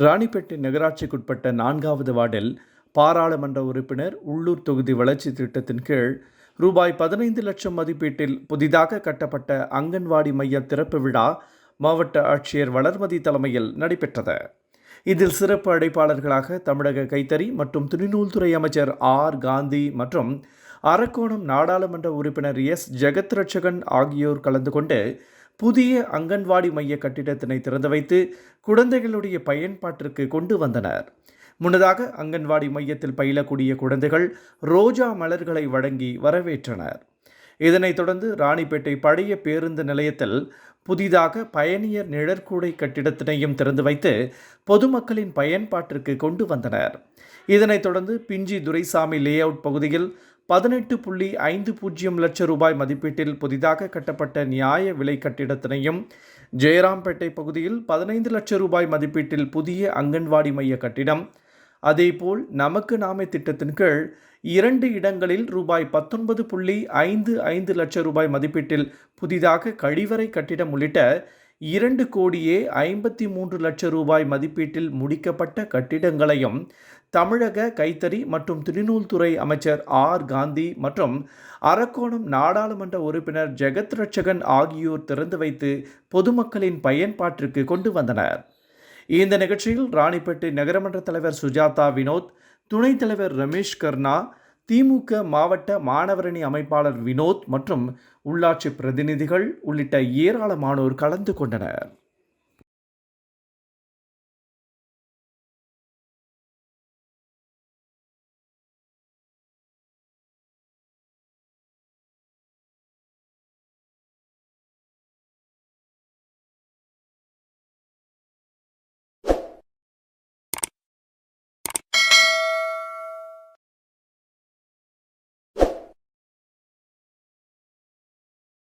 ராணிப்பேட்டை நகராட்சிக்குட்பட்ட நான்காவது வார்டில் பாராளுமன்ற உறுப்பினர் உள்ளூர் தொகுதி வளர்ச்சி திட்டத்தின் கீழ் ரூபாய் பதினைந்து லட்சம் மதிப்பீட்டில் புதிதாக கட்டப்பட்ட அங்கன்வாடி மைய திறப்பு விழா மாவட்ட ஆட்சியர் வளர்மதி தலைமையில் நடைபெற்றது. இதில் சிறப்பு அழைப்பாளர்களாக தமிழக கைத்தறி மற்றும் துணிநூல்துறை அமைச்சர் ஆர். காந்தி மற்றும் அரக்கோணம் நாடாளுமன்ற உறுப்பினர் எஸ். ஜெகத் ரட்சகன் ஆகியோர் கலந்து கொண்டு புதிய அங்கன்வாடி மைய கட்டிடத்தினை திறந்து வைத்து குழந்தைகளுடைய பயன்பாட்டிற்கு கொண்டு வந்தனர். முன்னதாக அங்கன்வாடி மையத்தில் பயிலக்கூடிய குழந்தைகள் ரோஜா மலர்களை வழங்கி வரவேற்றனர். இதனைத் தொடர்ந்து ராணிப்பேட்டை பழைய பேருந்து நிலையத்தில் புதிதாக பயணியர் நிழற்கூடை கட்டிடத்தினையும் திறந்து வைத்து பொதுமக்களின் பயன்பாட்டிற்கு கொண்டு வந்தனர். இதனைத் தொடர்ந்து பிஞ்சி துரைசாமி லே அவுட் பகுதியில் பதினெட்டு புள்ளி ஐந்து பூஜ்ஜியம் லட்சம் ரூபாய் மதிப்பீட்டில் புதிதாக கட்டப்பட்ட நியாய விலை கட்டிடத்தினையும் ஜெயராம்பேட்டை பகுதியில் பதினைந்து லட்சம் ரூபாய் மதிப்பீட்டில் புதிய அங்கன்வாடி மைய கட்டிடம். அதேபோல் நமக்கு நாமே திட்டத்தின் கீழ் இரண்டு இடங்களில் ரூபாய் பத்தொன்பது புள்ளி ஐந்து ஐந்து லட்சம் ரூபாய் மதிப்பீட்டில் புதிதாக கழிவறை கட்டிடம் உள்ளிட்ட இரண்டு கோடியே ஐம்பத்தி மூன்று லட்சம் ரூபாய் மதிப்பீட்டில் முடிக்கப்பட்ட கட்டிடங்களையும் தமிழக கைத்தறி மற்றும் திருநூல்துறை அமைச்சர் ஆர் காந்தி மற்றும் அரக்கோணம் நாடாளுமன்ற உறுப்பினர் ஜெகத் ரட்சகன் ஆகியோர் திறந்து வைத்து பொதுமக்களின் பயன்பாட்டிற்கு கொண்டு வந்தனர். இந்த நிகழ்ச்சியில் ராணிப்பேட்டை நகரமன்ற தலைவர் சுஜாதா வினோத் துணைத் தலைவர் ரமேஷ் கர்ணா திமுக மாவட்ட மாணவரணி அமைப்பாளர் வினோத் மற்றும் உள்ளாட்சி பிரதிநிதிகள் உள்ளிட்ட ஏராளமானோர் கலந்து கொண்டனர்.